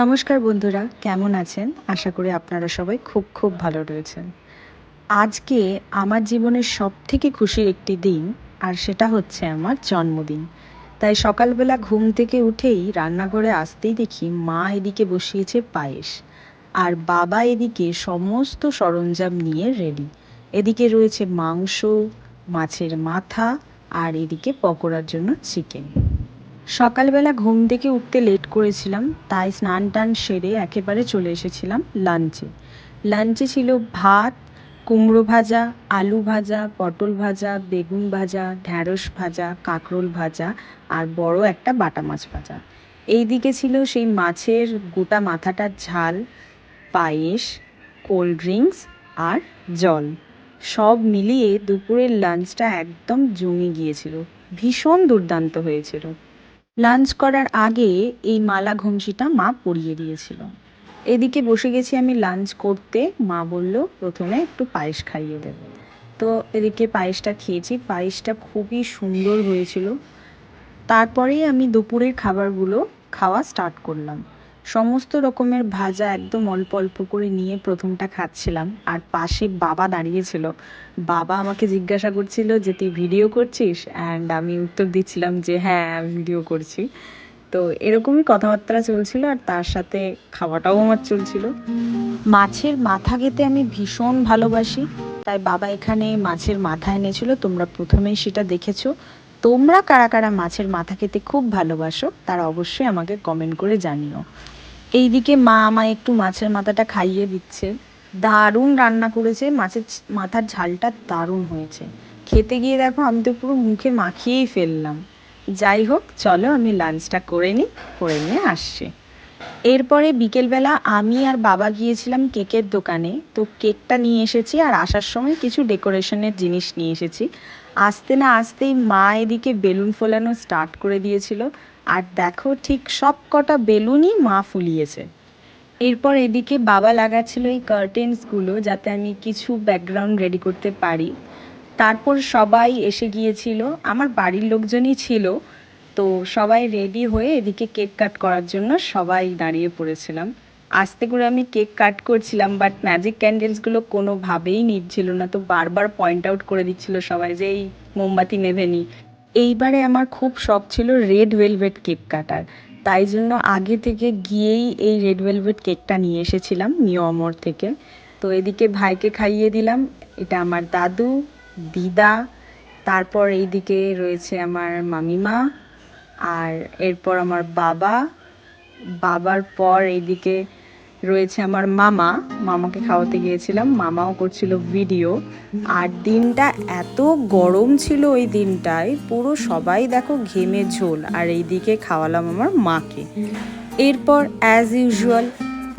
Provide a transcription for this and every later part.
নমস্কার বন্ধুরা, কেমন আছেন? আশা করি আপনারা সবাই খুব খুব ভালো রয়েছেন। আজকে আমার জীবনের সব থেকে খুশির একটি দিন, আর সেটা হচ্ছে আমার জন্মদিন। তাই সকালবেলা ঘুম থেকে উঠেই রান্নাঘরে আসতেই দেখি মা এদিকে বসিয়েছে পায়েস, আর বাবা এদিকে সমস্ত সরঞ্জাম নিয়ে রেডি। এদিকে রয়েছে মাংস, মাছের মাথা, আর এদিকে পকোড়ার জন্য চিকেন। সকালবেলা ঘুম থেকে উঠতে লেট করেছিলাম, তাই স্নান টান সেরে একেবারে চলে এসেছিলাম লাঞ্চে। লাঞ্চে ছিল ভাত, কুমড়ো ভাজা, আলু ভাজা, পটল ভাজা, বেগুন ভাজা, ঢ্যাঁড়স ভাজা, কাঁকরোল ভাজা আর বড় একটা বাটা মাছ ভাজা। এইদিকে ছিল সেই মাছের গোটা মাথাটার ঝাল, পায়েস, কোল্ড ড্রিঙ্কস আর জল। সব মিলিয়ে দুপুরের লাঞ্চটা একদম জমে গিয়েছিল, ভীষণ দুর্দান্ত হয়েছিল। লাঞ্চ করার আগে এই মালা ঘুমসিটা মা পরিয়ে দিয়েছিল। এদিকে বসে গেছি আমি লাঞ্চ করতে। মা বলল, প্রথমে একটু পায়েস খাইয়ে দেবে তো এদিকে পায়েসটা খেয়েছি। পায়েসটা খুবই সুন্দর হয়েছিল। তারপরেই আমি দুপুরের খাবারগুলো খাওয়া স্টার্ট করলাম। সমস্ত রকমের ভাজা একদম অল্প অল্প করে নিয়ে প্রথমটা খাচ্ছিলাম। আর পাশে বাবা দাঁড়িয়েছিল। বাবা আমাকে জিজ্ঞাসা করছিল যে, তুই ভিডিও করছিস? অ্যান্ড আমি উত্তর দিচ্ছিলাম যে হ্যাঁ আমি ভিডিও করছি। তো এরকমই কথাবার্তা চলছিল আর তার সাথে খাওয়াটাও আমার চলছিল। মাছের মাথা খেতে আমি ভীষণ ভালোবাসি। তাই বাবা এখানে মাছের মাথা এনেছিল। তোমরা প্রথমেই সেটা দেখেছ। তোমরা কারা কারা মাছের মাথা খেতে খুব ভালোবাসো, তারা অবশ্যই আমাকে কমেন্ট করে জানিও। এইদিকে মা আমায় একটু মাছের মাথাটা খাইয়ে দিচ্ছে। দারুণ রান্না করেছে, মাছের মাথার ঝালটা দারুণ হয়েছে। খেতে গিয়ে দেখো আমি তো পুরো মুখে মাখিয়েই ফেললাম। যাই হোক, চলো আমি লাঞ্চটা করে নিই, করে নিয়ে আসছি। এরপরে বিকেলবেলা আমি আর বাবা গিয়েছিলাম কেকের দোকানে। তো কেকটা নিয়ে এসেছি আর আসার সময় কিছু ডেকোরেশনের জিনিস নিয়ে এসেছি। আসতে না আসতেই মা এদিকে বেলুন ফোলানো স্টার্ট করে দিয়েছিল। আর দেখো ঠিক সব কটা বেলুনই মা ফুলিয়েছে। এরপর এদিকে বাবা লাগাচ্ছিল এই কার্টেন্সগুলো যাতে আমি কিছু ব্যাকগ্রাউন্ড রেডি করতে পারি। তারপর সবাই এসে গিয়েছিল, আমার বাড়ির লোকজনই ছিল, তো সবাই রেডি হয়ে এদিকে কেক কাট করার জন্য সবাই দাঁড়িয়ে পড়েছিলাম। আস্তে করে আমি কেক কাট করছিলাম বাট ম্যাজিক ক্যান্ডেলসগুলো কোনোভাবেই নিচ্ছিল না, তো বারবার পয়েন্ট আউট করে দিচ্ছিল সবাই যে এই মোমবাতি নেভে নি এইবারে আমার খুব শখ ছিল রেড ভেলভেট কেক কাটার। তাই জন্য আগে থেকে গিয়েই এই রেড ভেলভেট কেকটা নিয়ে এসেছিলাম, নিউ অমর থেকে। তো এদিকে ভাইকে খাইয়ে দিলাম, এটা আমার দাদু, দিদা, তারপর এইদিকে রয়েছে আমার মামিমা, আর এরপর আমার বাবা। বাবার পর এইদিকে রয়েছে আমার মামা। মামাকে খাওয়াতে গিয়েছিলাম। মামাও করছিল ভিডিও। আর দিনটা এত গরম ছিল ওই দিনটায়, পুরো সবাই দেখো ঘেমে ঝোল। আর এইদিকে খাওয়ালাম আমার মাকে। এরপর অ্যাজ ইউজুয়াল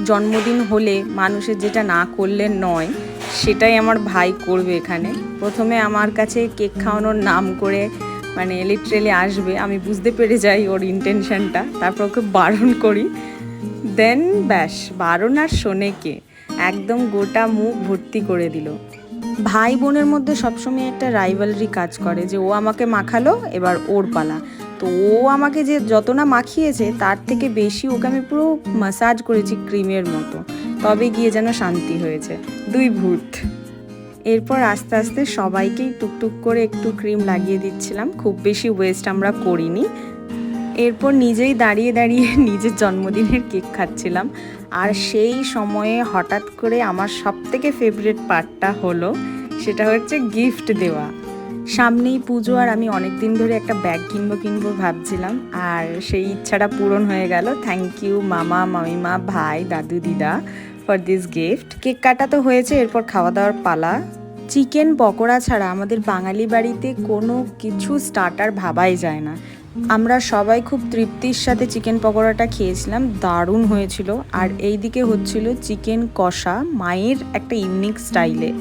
জন্মদিন হলে মানুষের যেটা না করলে নয়, সেটাই আমার ভাই করবে এখানে। প্রথমে আমার কাছে কেক খাওয়ানোর নাম করে মানে লিটারেলি আসবে। আমি বুঝতে পেরে যাই ওর ইন্টেনশনটা তারপর ওকে বারণ করি। দেন ব্যাস, বারণ আর শোনে কে একদম গোটা মুখ ভর্তি করে দিল। ভাই বোনের মধ্যে সবসময় একটা রাইভালরি কাজ করে যে ও আমাকে মাখালো, এবার ওর পালা। তো ও আমাকে যে যত না মাখিয়েছে, তার থেকে বেশি ওকে আমি পুরো মাসাজ করেছি ক্রিমের মতো। তবে গিয়ে যেন শান্তি হয়েছে। দুই ভূত। এরপর আস্তে আস্তে সবাইকেই টুকটুক করে একটু ক্রিম লাগিয়ে দিচ্ছিলাম। খুব বেশি ওয়েস্ট আমরা করিনি। এরপর নিজেই দাঁড়িয়ে দাঁড়িয়ে নিজের জন্মদিনের কেক খাচ্ছিলাম। আর সেই সময়ে হঠাৎ করে আমার সব থেকে ফেভারিট পার্টটা হলো, সেটা হচ্ছে গিফট দেওয়া। সামনেই পুজো আর আমি অনেক দিন ধরে একটা ব্যাগ কিনবো কিনবো ভাবছিলাম, আর সেই ইচ্ছাটা পূরণ হয়ে গেল। থ্যাংক ইউ মামা, মামিমা, ভাই, দাদু, দিদা ফর দিস গিফট কেক কাটা তো হয়েছে, এরপর খাওয়া দাওয়ার পালা। চিকেন পকোড়া ছাড়া আমাদের বাঙালি বাড়িতে কোনো কিছু স্টার্টার ভাবাই যায় না। আমরা সবাই খুব তৃপ্তির সাথে চিকেন পকোড়াটা খেয়েছিলাম, দারুণ হয়েছিল। আর এই দিকে হচ্ছিল চিকেন কষা, মায়ের একটা ইউনিক স্টাইলে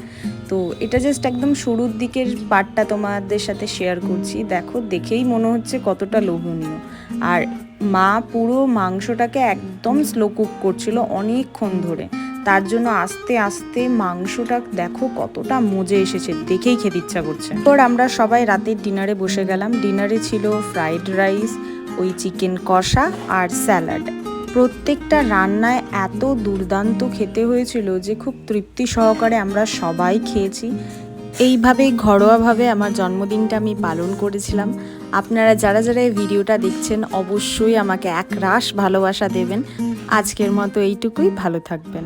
তো এটা জাস্ট একদম শুরুর দিকের পার্টটা তোমাদের সাথে শেয়ার করছি। দেখো, দেখেই মনে হচ্ছে কতটা লোভনীয়। আর মা পুরো মাংসটাকে একদম স্লো কুক করছিল অনেকক্ষণ ধরে। তার জন্য আস্তে আস্তে মাংসটা দেখো কতটা মজে এসেছে, দেখেই খেতে ইচ্ছা করছে। তোর আমরা সবাই রাতের ডিনারে বসে গেলাম। ডিনারে ছিল ফ্রাইড রাইস, ওই চিকেন কষা আর স্যালাড। প্রত্যেকটা রান্নায় এত দুর্দান্ত খেতে হয়েছিল যে খুব তৃপ্তি সহকারে আমরা সবাই খেয়েছি। এইভাবেই ঘরোয়াভাবে আমার জন্মদিনটা আমি পালন করেছিলাম। আপনারা যারা যারা এই ভিডিওটা দেখছেন, অবশ্যই আমাকে এক রাশ ভালোবাসা দেবেন। আজকের মতো এইটুকুই, ভালো থাকবেন।